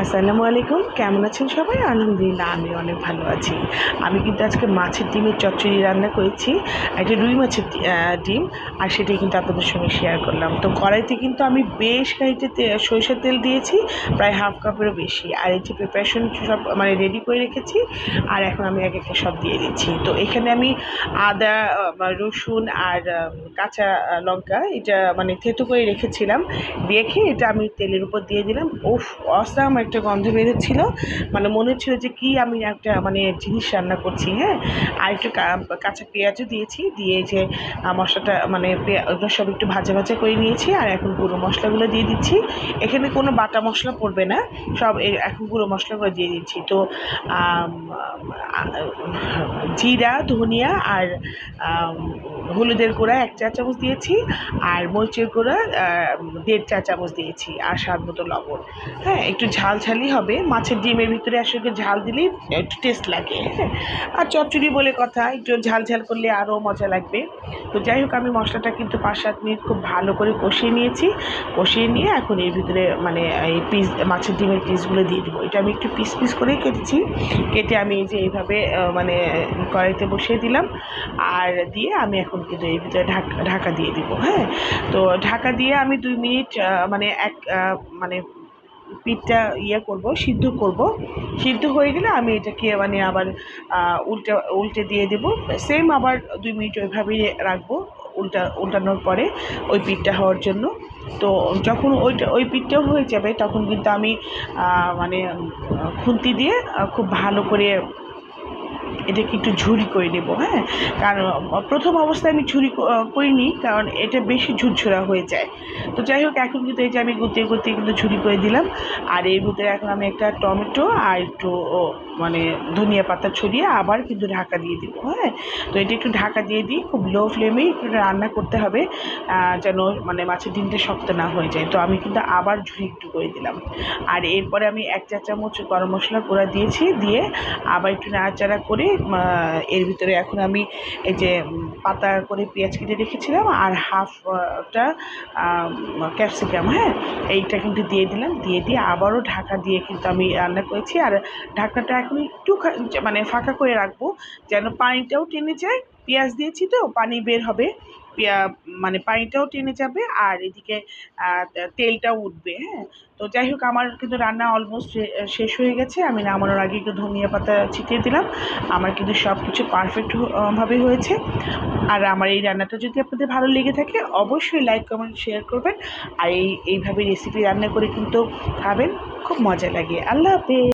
আসসালামু আলাইকুম। কেমন আছেন সবাই? আলহামদুলিল্লাহ, আমি অনেক ভালো আছি। আমি কিন্তু আজকে মাছের ডিমের চচ্চড়ি রান্না করেছি। একটা রুই মাছের ডিম, আর সেটাই কিন্তু আপনাদের সঙ্গে শেয়ার করলাম। তো কড়াইতে কিন্তু আমি বেশ খানিকটা তে- সরিষার তেল দিয়েছি, প্রায় হাফ কাপেরও বেশি। আর এই যে প্রিপারেশন সব মানে রেডি করে রেখেছি, আর এখন আমি এক একটা সব দিয়ে দিচ্ছি। তো এখানে আমি আদা রসুন আর কাঁচা লঙ্কা, এটা মানে থেতো করে রেখেছিলাম। রেখে এটা আমি তেলের উপর দিয়ে দিলাম। উফ, অসাম একটা গন্ধ বেরোচ্ছিলো। মানে মনে হচ্ছিল যে কি আমি একটা মানে জিনিস রান্না করছি হ্যাঁ? আর একটু কাঁচা পেঁয়াজও দিয়েছি, দিয়ে যে মশলাটা মানে ওগুলো সব একটু ভাজা ভাজা করে নিয়েছি আর এখন গুঁড়ো মশলাগুলো দিয়ে দিচ্ছি। এখানে কোনো বাটা মশলা পড়বে না, সব এখন গুঁড়ো মশলাগুলো দিয়ে দিচ্ছি। তো জিরা, ধনিয়া আর হলুদের গুঁড়া এক চা চামচ দিয়েছি আর মরিচের গুঁড়া দেড় চা চামচ দিয়েছি আর স্বাদ মতো লবণ। হ্যাঁ একটু ঝাল ঝালই হবে। মাছের ডিমের ভিতরে আসলে ঝাল দিলেই একটু টেস্ট লাগে। আর চচ্চড়ি বলে কথা, একটু ঝাল ঝাল করলে আরও মজা লাগবে। তো যাই হোক, আমি মশলাটা কিন্তু পাঁচ সাত মিনিট খুব ভালো করে কষিয়ে নিয়েছি। কষিয়ে নিয়ে এখন এর ভিতরে মানে এই পিস মাছের ডিমের পিসগুলো দিয়ে দেবো। এটা আমি একটু পিস পিস করেই কেটেছি। কেটে আমি এই যে এইভাবে মানে কড়াইতে বসিয়ে দিলাম। আর দিয়ে আমি এখন কিন্তু এর ভিতরে ঢাকা ঢাকা দিয়ে দিব। হ্যাঁ? তো ঢাকা দিয়ে আমি দুই মিনিট মানে এক মানে পিঠটা ইয়ে করব, সিদ্ধ করব। সিদ্ধ হয়ে গেলে আমি এটাকে মানে আবার উল্টে উল্টে দিয়ে দেব। সেম আবার দুই মিনিট ওইভাবেই রাখব উল্টা, উল্টানোর পরে ওই পিঠটা হওয়ার জন্য। তো যখন ওইটা, ওই পিঠটাও হয়ে যাবে, তখন কিন্তু আমি মানে খুন্তি দিয়ে খুব ভালো করে এটাকে একটু ঝুরি করে নেব হ্যাঁ? কারণ, প্রথম অবস্থায় আমি ঝুরি করিনি, কারণ এটা বেশি ঝুরঝুরা হয়ে যায়। তো যাই হোক, এখন কিন্তু এই যে আমি গুতিয়ে গুতিয়ে কিন্তু ঝুরি করে দিলাম। আর এর ভিতরে এখন আমি একটা টমেটো আর একটু মানে ধনিয়া পাতা ছড়িয়ে আবার কিন্তু ঢাকা দিয়ে দিব হ্যাঁ? তো এটা একটু ঢাকা দিয়ে দিই, খুব লো ফ্লেমেই একটু রান্না করতে হবে যেন মানে মাছের ডিমটা শক্ত না হয়ে যায়। তো আমি কিন্তু আবার ঝুরি একটু করে দিলাম। আর এরপরে আমি এক চা চামচ গরম মশলা গুঁড়া দিয়েছি, দিয়ে আবার একটু নাড়াচাড়া করে এর ভিতরে এখন আমি এই যে পাতা করে পেঁয়াজ কেটে রেখেছিলাম আর হাফটা ক্যাপসিকাম হ্যাঁ? এইটা কিন্তু দিয়ে দিলাম, দিয়ে দিয়ে আবারও ঢাকা দিয়ে কিন্তু আমি রান্না করেছি। আর ঢাকাটা এখন একটু মানে ফাঁকা করে রাখব যেন পানিটাও টেনে যায় পেঁয়াজ দিয়েছি তো, পানি বের হবে। মানে পানিটাও টেনে যাবে আর এদিকে তেলটাও উঠবে হ্যাঁ। তো যাই হোক, আমার কিন্তু রান্না অলমোস্ট শেষ হয়ে গেছে। আমি নামানোর আগে একটু ধনিয়া পাতা ছিটিয়ে দিলাম। আমার কিন্তু সব কিছু পারফেক্ট ভাবে হয়েছে। আর আমার এই রান্নাটা যদি আপনাদের ভালো লেগে থাকে, অবশ্যই লাইক কমেন্ট শেয়ার করবেন। আর এই, এইভাবে রেসিপি রান্না করে কিন্তু খাবেন। খুব মজা লাগে। আল্লাহ হাফেজ।